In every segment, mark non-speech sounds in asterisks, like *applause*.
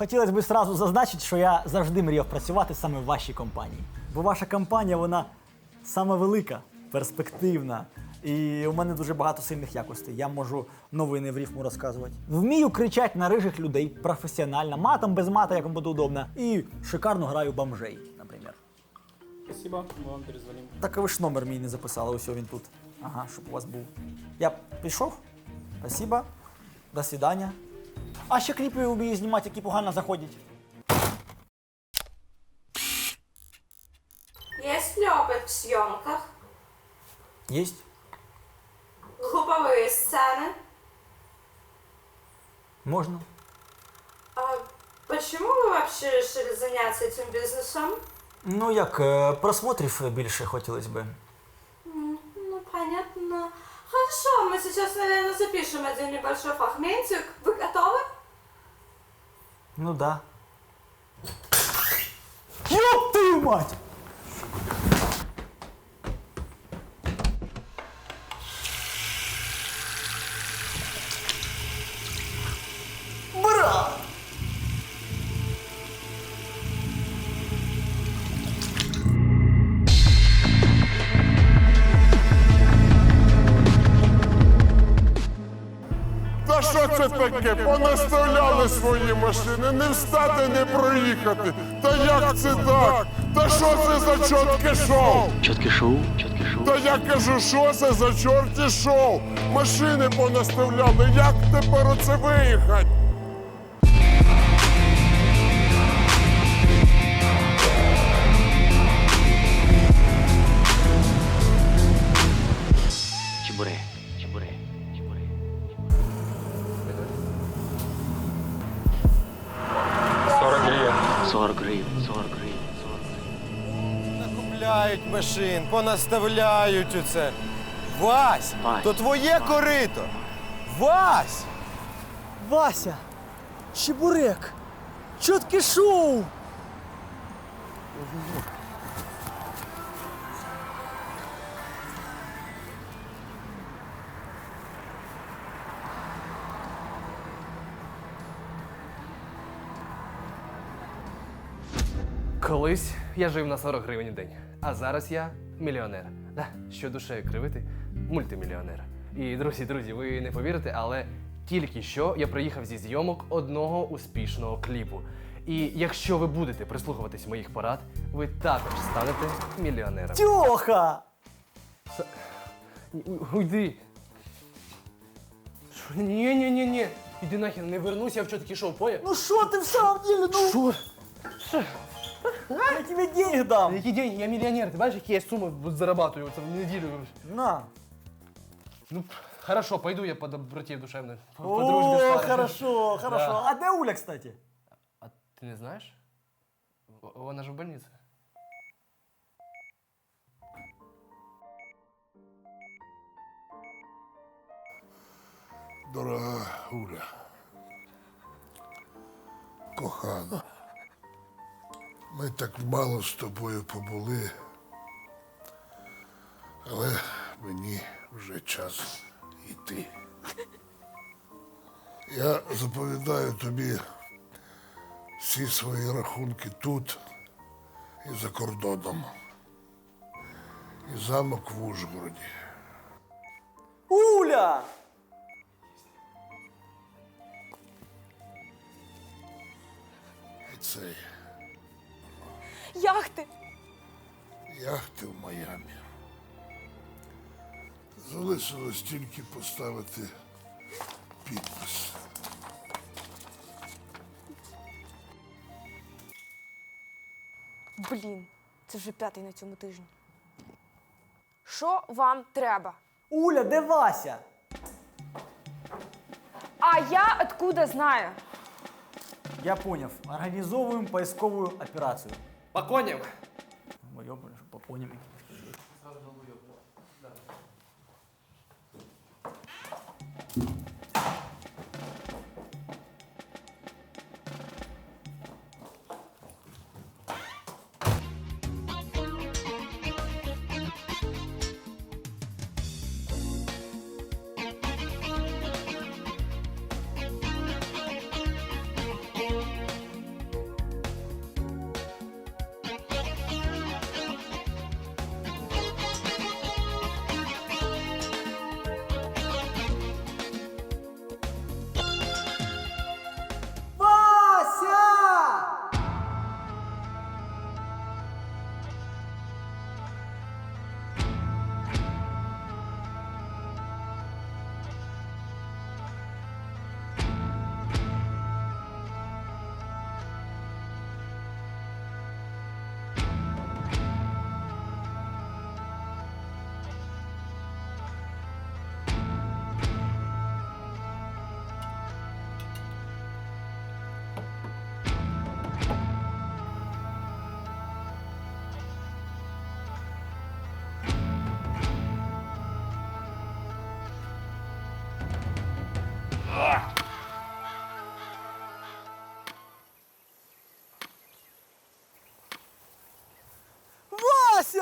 Хотілося б сразу зазначити, що я завжди мріяв працювати саме в вашій компанії. Бо ваша компанія, вона саме велика, перспективна. І у мене дуже багато сильних якостей. Я можу новини в рифму розказувати. Вмію кричати на рижих людей професіонально, матом без мата, як вам буде удобно. І шикарно граю бомжей, наприклад. Спасибо, мы вам перезвоним. Так а ви ж номер мій не записали, ось він тут. Ага, щоб у вас був. Я пішов. Спасибо. До свидання. А ще кліпи вмію знімати, які погано заходять. Есть ли опыт в съемках? Єсть. Групповые сцены? Можна. А почему вы вообще решили заняться этим бизнесом? Ну як, е, просмотрів більше хотілося би. М, Ну, понятно. Хорошо, мы сейчас, наверное, запишем один небольшой фрагментик. Вы готовы? Ну да. Ёб твою мать! Це таке? Понаставляли свої машини, не встати, не проїхати. Та як це так? Та що це за чортке шоу? Чотке шоу, чітке шоу. Та я кажу, що це за чорті шоу? Машини понаставляли, як тепер оце виїхати? 40 гривень, 40 гривень, 40 гривень. Накупляють машин, понаставляють оце. Вась, Вась. то твоє корито. Вась! Вася! Чебурек! Чотке шоу! Колись я жив на 40 гривень в день, а зараз я мільйонер. Да, що душею кривити, мультимільйонер. І друзі, друзі, ви не повірите, але тільки що я приїхав зі зйомок одного успішного кліпу. І якщо ви будете прислухуватись моїх порад, ви також станете мільйонером. Тьоха! У- Уйди. Що? Ні, ні, ні, ні. Іди нахер, не вернусь, я в чотки шоу, поняв? Ну що ти в самом деле? Ну, Що? я тебе денег дам! Які деньги? Я мільйонер. Ти бачиш, які я суми зарабатую це в неділю. На! Ну, хорошо, пойду я по доброте душевной. По, по дружбе О, старой. хорошо, хорошо. Да. А де Уля, кстати? А ты не знаешь? В- Она же в больнице. Дорога Уля. Кохана. Ми так мало з тобою побули. Але мені вже час йти. Я заповідаю тобі всі свої рахунки тут і за кордоном. І замок в Ужгороді. Уля! І цей Яхти! яхти в Майамі. Залишилось тільки поставити підпис. Блін, це вже п'ятий на цьому тижні. Що вам треба? Уля, де Вася? А я откуда знаю? Я поняв. Організовуємо поискову операцію. Ми йобані, що по поням.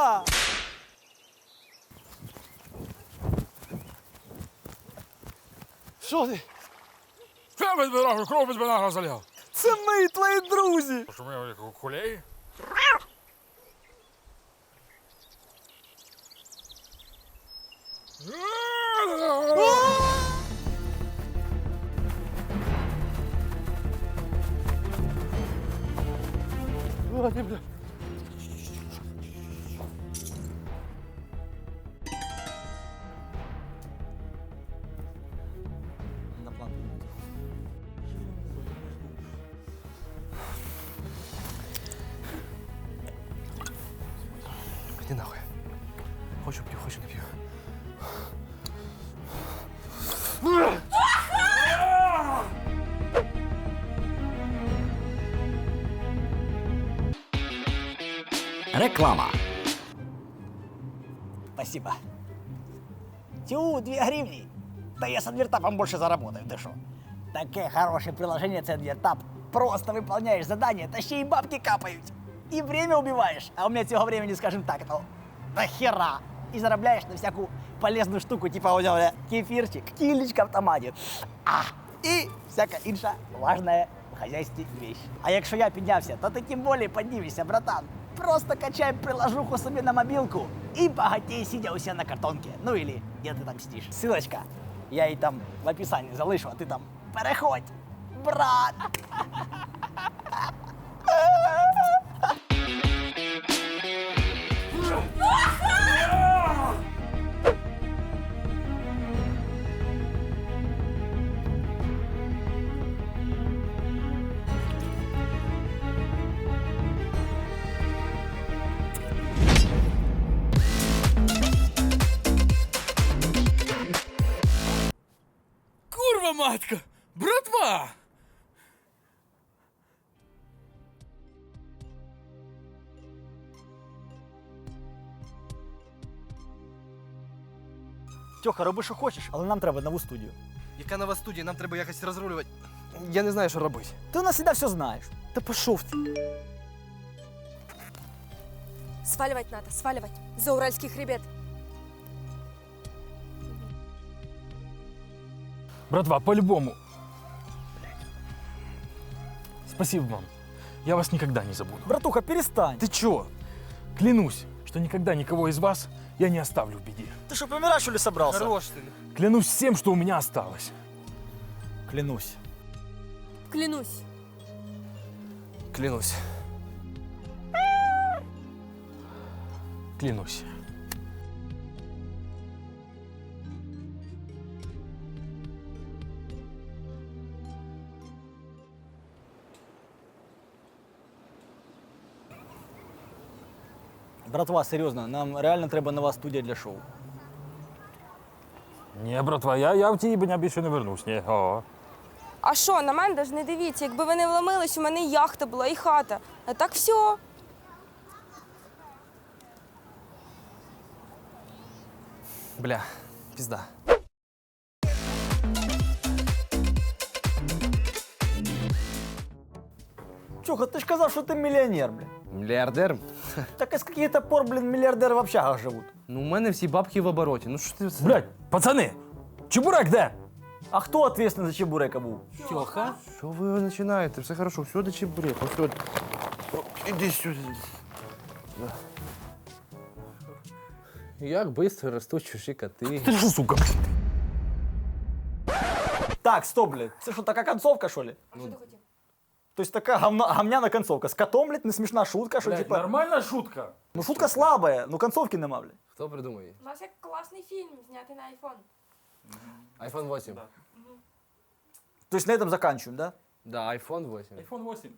Ура! Що ти? Що без мене, кров без мене заляв? Це ми, твої друзі! Що ми як кулеї? На Реклама. Спасибо. Тю, две гривни. Да я с Адвертапом больше заработаю, ты шо? Такое хорошее приложение, це Адвертап. Просто выполняешь задание, та ще й бабки капають. І время убиваешь. А у меня цього времени, скажем так, ну, до хера. І заробляєш на всяку полезну штуку, типа у меня кефирчик, кілечка в томаті. А, і всяка інша важная в хозяйстве вещь. А якщо я піднявся, то ти тим більше піднімешся, братан. Просто качай приложуху собі на мобілку і багатій сидя у себе на картонці. Ну или де ти там сидиш. Ссылочка. Я її там в описанні залишу, а ти там переходь, брат. *laughs* Курва! Братва! Тьоха, роби, що хочеш, але нам треба нову студію. Яка нова студія, нам треба якось розрулювати. Я не знаю, що робити. Ти у нас завжди все знаєш. Та пішов ти. Сваливать надо, сваливать. За уральский хребет. Братва, по-любому. Спасибо вам. Я вас никогда не забуду. Братуха, перестань. Ты чё? Клянусь, что никогда никого из вас я не оставлю в беде. Ты что, помирать, что ли, собрался? Хорош ти. Клянусь всем, что у меня осталось. Клянусь. Клянусь. Клянусь. Клянусь. Братва, серйозно, нам реально треба нова студія для шоу. Ні, братва, я, я в ті беня більше не вернусь. Ні. О. А що, на мене ж не дивіться, якби ви не вломились, у мене і яхта була, і хата. А так все. Бля, пізда. Чуха, ти ж казав, що ти мільйонер, блін. Мільярдер? Так из каких-то пор, блін, мільярдери в общагах живуть. Ну, у мене всі бабки в обороті. Ну що ти це? Блядь, пацани, чебурек де? А хто ответственний за чебурека був? Тьоха? Що ви починаєте? Все хорошо, все до чебурек. Ось от. О, Іди сюди. Як швидко ростуть чужі коти. Ти ж сука. Так, стоп, блядь. Це що, така концовка, що ли? Що ти хотів? То есть така гамна, гамняна концовка. З котом, блядь, не смішна шутка, що Блядь, типа. нормальна шутка. Ну шутка слабая, ну концовки нема, блядь. Хто придумає? У нас як класний фільм, знятий на айфон. iPhone 8. То есть на этом заканчиваем, да? Да, iPhone 8. iPhone 8.